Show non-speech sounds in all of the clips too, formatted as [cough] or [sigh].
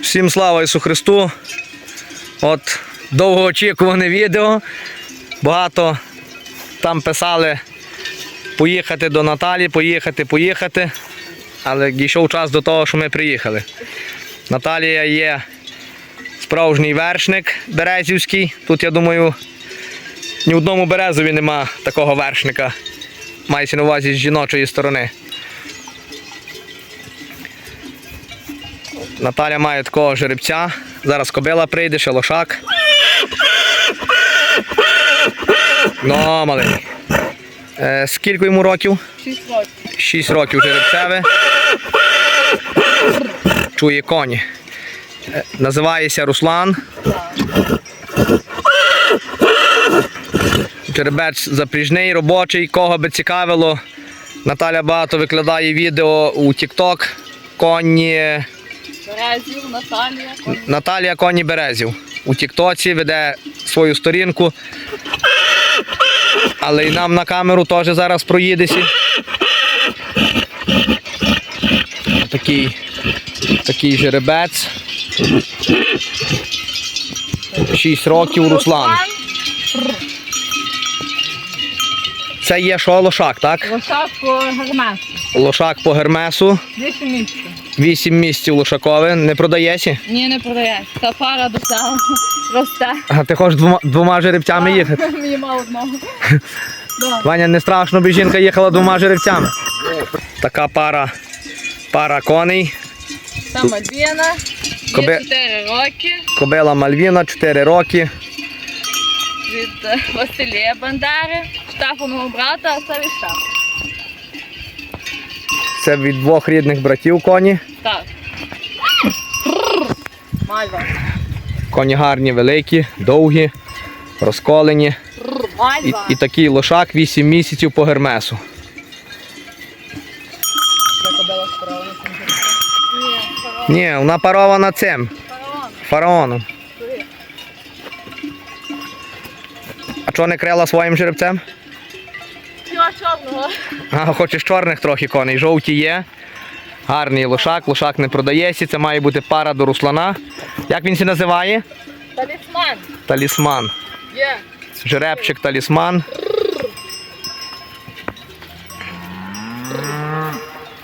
Всім слава Ісу Христу. От довгоочікуване відео. Багато там писали поїхати до Наталі, поїхати, поїхати. Але дійшов час до того, що ми приїхали. Наталія є справжній вершник березівський. Тут, я думаю, ні в одному березові нема такого вершника. Мається на увазі з жіночої сторони. Наталя має такого жеребця. Зараз кобила прийде, ще лошак. Ну, маленький. Е, скільки йому років? 6 років. 6 років жеребцеве. Чує коні. Е, Називається Руслан. Жеребець запріжний, робочий, кого би цікавило. Наталя багато викладає відео у TikTok. Коні. Березів, Наталія. Наталія Коні Березів. У Тіктоці веде свою сторінку. Але і нам на камеру теж зараз проїдеться. Такий, такий жеребець. 6 років Руслан. Це є що лошак, так? Лошак по гармасу. Лошак по гермесу. 8 місяців. 8 місяців лошакове. Не продається? Ні, не продається. Та пара до цього росте. А ти хочеш двома, двома жеребцями їхати? [laughs] Мені мало одного. Да. [laughs] Ваня, не страшно, бо жінка їхала двома жеребцями. Така пара, пара коней. Там Альбіна. Коби- 4 роки. Кобила Мальвіна, 4 роки. Від е, Василія Бандари. Штафаного брата, а це від Штафа. Це від двох рідних братів коні. Так. Мальва. Коні гарні, великі, довгі, розколені. І, і такий лошак 8 місяців по гермесу. Ні, вона парована цим, фараоном. А чого не крила своїм жеребцем? А, хочеш чорних трохи коней. Жовті є. Гарний лошак, лошак не продається. Це має бути пара до руслана. Як він це називає? Талісман. Талісман. Є. Жеребчик талісман.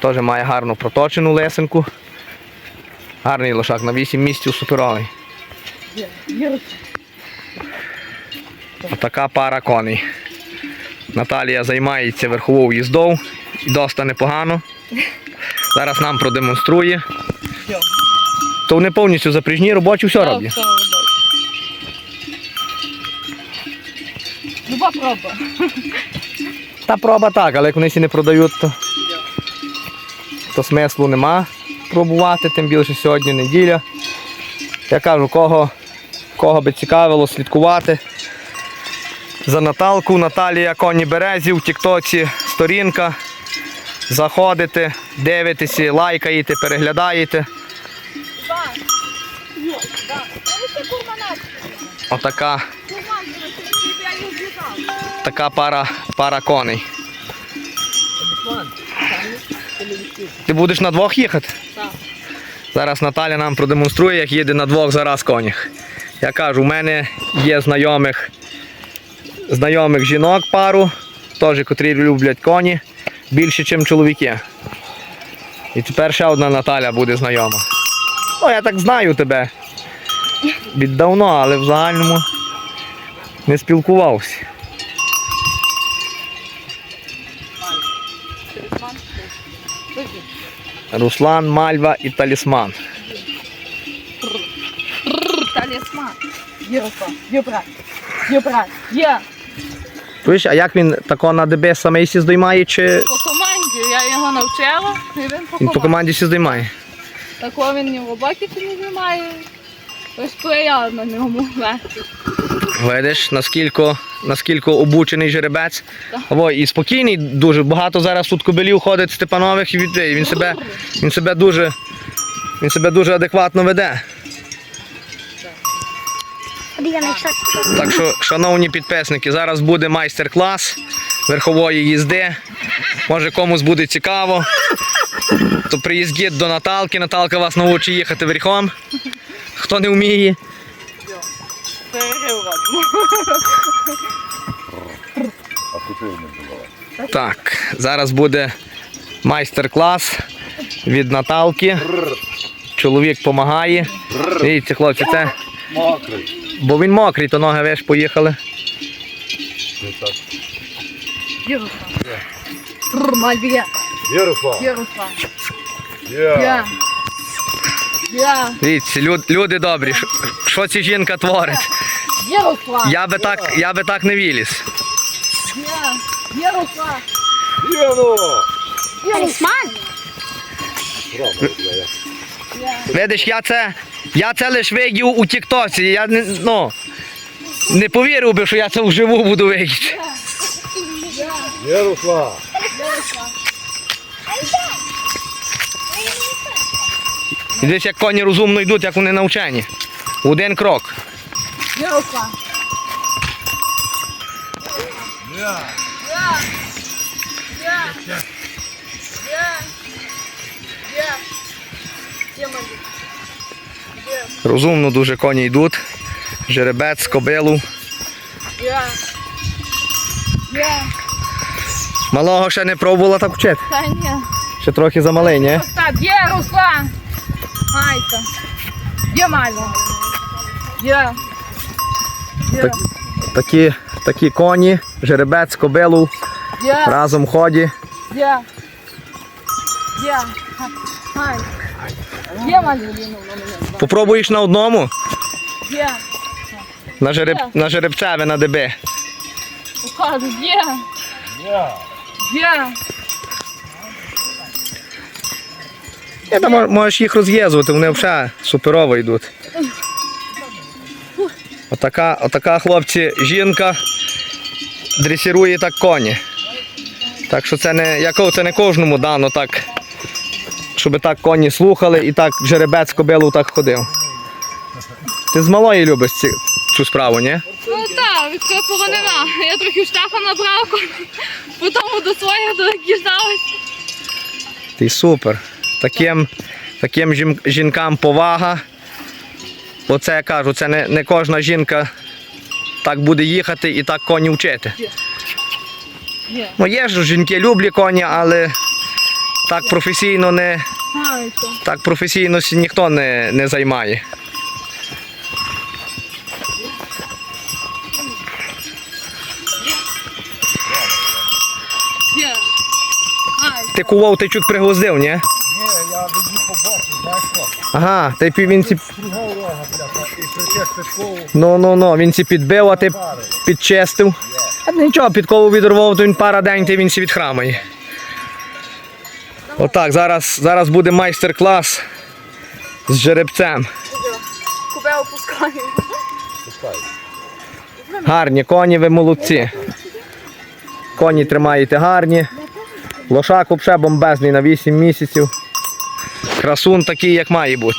Теж має гарну проточену лесенку. Гарний лошак на 8 місяців суперовий. Отака пара коней. Наталія займається верховою їздою і досить непогано. Зараз нам продемонструє. То вони повністю запряжні, робочі все роблять. Люба проба. Та проба так, але як вони всі не продають, то, то смислу нема пробувати, тим більше сьогодні неділя. Я кажу, кого, кого би цікавило слідкувати. За Наталку Наталія Коні Березів в Тіктоці сторінка. Заходите, дивитеся, лайкаєте, переглядаєте. Отака така пара, пара коней. Ти будеш на двох їхати? Так. Зараз Наталя нам продемонструє, як їде на двох зараз конях. Я кажу, у мене є знайомих, знайомих жінок пару, теж, котрі люблять коні більше, ніж чоловіки. І тепер ще одна Наталя буде знайома. Ну, я так знаю тебе. Віддавно, але в загальному не спілкувався. Руслан, Мальва і Талісман. Талісман. Є рука. Є брат. Чуєш, а як він тако на ДБ саме сі здоймає, чи По команді. Я його навчила, і він по він по команді. сі здоймає? Такого він ні в роботі не знімає. Ось то я на ньому легко. Видиш, наскільки, наскільки обучений жеребець. Так. О, і спокійний, дуже багато зараз тут кобилів ходить Степанових і від- він себе, він себе дуже, він себе дуже адекватно веде. Так що, шановні підписники, зараз буде майстер-клас верхової їзди. Може комусь буде цікаво. То приїздіть до Наталки, Наталка вас научить їхати верхом. Хто не вміє. Так, зараз буде майстер-клас від Наталки. Чоловік допомагає. Дивіться, хлопці, це. Мокрий. Бо він мокрий, то ноги веш поїхали. Ярослав. Бррр, Ярослав. Ярослав. Я. Я. Я. Дивіться, люд, люди добрі. що- Що ця жінка творить? Я би так, я би так не віліз. Я. Ярослав. Яно. Видиш, я це, я це лише видів у Тіктоці. Я не, ну, не повірив би, що я це вживу буду видіти. Ярослав. Дивись, як коні розумно йдуть, як вони навчені. Один крок. Ярослав. Я. Я. Я. Розумно дуже коні йдуть. Жеребець, кобилу. Малого ще не пробувала так вчити. Та ні. Ще трохи замалий, ні? Остап, є Руслан. Майка. Є Мальва. Є. Так. Такі, такі коні, жеребець, кобилу Є. разом ході. Є. Є. Хай. Є Мальва. Попробуєш на одному, Є. на, жереб, на жеребцеві, на деби. Покажуть. Є. Є. Я там мож- можеш їх роз'єзвати, вони взагалі суперово йдуть. Отака, отака хлопці, жінка дресірує так коні. Так що це не, я кажу, це не кожному дано так, щоб так коні слухали і так жеребець кобилу так ходив. Ти з малої любиш ці, цю справу, ні? Ну так, відкопого нема. Я трохи в штафа набрав, потім до своїх докидалась. Ти супер. Таким, таким жін- жінкам повага. Оце я кажу, це не, не кожна жінка так буде їхати і так коні вчити. Ну є ж жінки люблять коні, але так професійно не, так професійно ніхто не, не займає. Ти кував, ти чуть пригвоздив, ні? Ні, я від'їхав бачу, знаєш що? Ага, ти він ці. Ну ну ну, він ці підбив, а ти підчистив. А нічого, підкову відрвав, то він пара день, ти він сі відхрамає. Отак, зараз, зараз буде майстер-клас з жеребцем. Кубе опускаю. Гарні коні, ви молодці. Коні тримаєте гарні. Лошак взагалі бомбезний на 8 місяців. Красун такий, як має бути.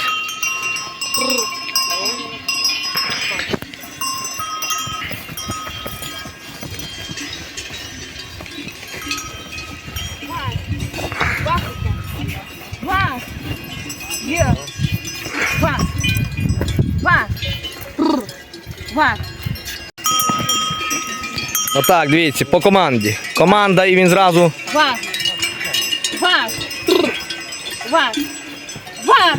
Два. Отак, дивіться, по команді. Команда і він зразу. Два. Два. Два. Два.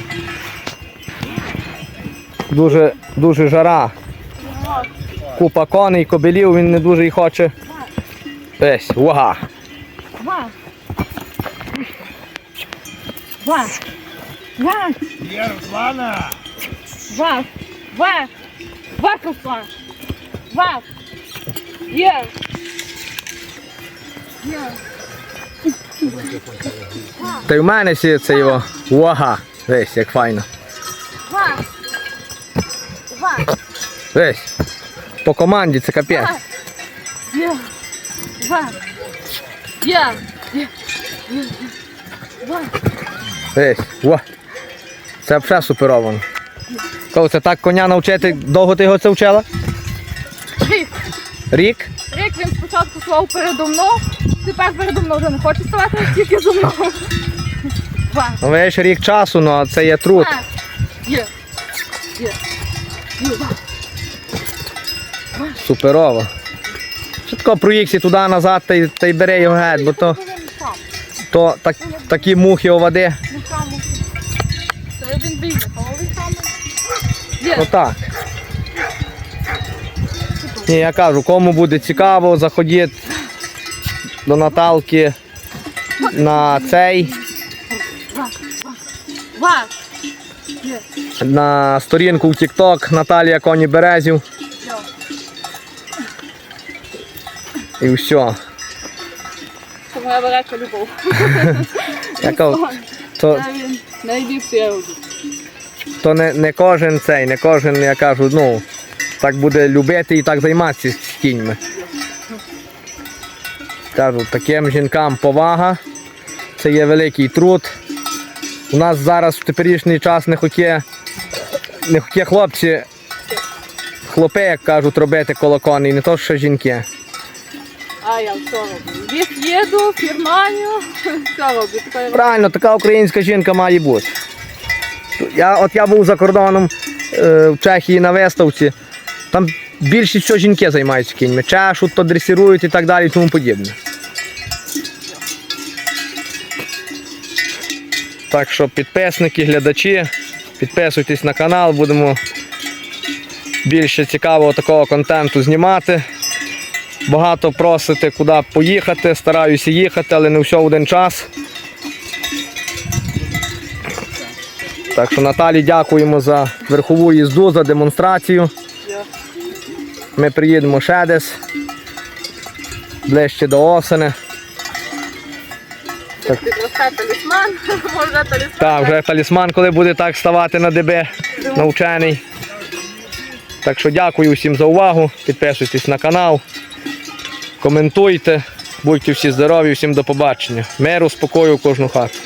Дуже, дуже жара. Купа коней, кобилів, він не дуже й хоче. Ось, увага. Два. Два. Два. Ярослана! Два. Два. Косла. Два. Є. Є. Та й в мене сі це його. Увага. Весь, як файно. Два. Два. Весь. По команді це капець. Є. Два. Є. Є. Є. Два. Весь. Во. Це взагалі суперовано. Коли це так коня навчити, довго ти його це вчила? Рік. Рік? Рік він спочатку слав передо мною, тепер передо мною вже не хоче ставати, тільки зо мною. Ну, весь рік часу, ну а це є труд. Є. Є. Є. Суперово. Що тако проїхся туди назад та й, та й бери його геть, бо то, то так, такі мухи у Отак. Ні, я кажу, кому буде цікаво, заходіть до Наталки на цей, на сторінку в TikTok Наталія Коні Березів. І все. Це моя велика любов. То, найбільше я роблю. То не, не кожен цей, не кожен, я кажу, ну, так буде любити і так займатися з кіньми. Кажу, таким жінкам повага, це є великий труд. У нас зараз в теперішній час не хотє, не хотє хлопці, хлопи, як кажуть, робити коло коней, не то що жінки. А я [laughs] все роблю. Їх їду, фірманю, все роблю. Правильно, така українська жінка має бути. Я, от я був за кордоном е, в Чехії на виставці, там більшість всього жінки займаються кіньми. Чешуть, то дресирують і так далі і тому подібне. Так що підписники, глядачі, підписуйтесь на канал, будемо більше цікавого такого контенту знімати. Багато просите, куди поїхати, стараюся їхати, але не все в один час. Так що Наталі дякуємо за верхову їзду, за демонстрацію. Ми приїдемо ще десь ближче до осени. підросте талісман, [laughs] може талісман. Так, вже талісман, коли буде так ставати на ДБ навчений. Так що дякую всім за увагу. Підписуйтесь на канал, коментуйте, будьте всі здорові, всім до побачення. Миру, спокою в кожну хату.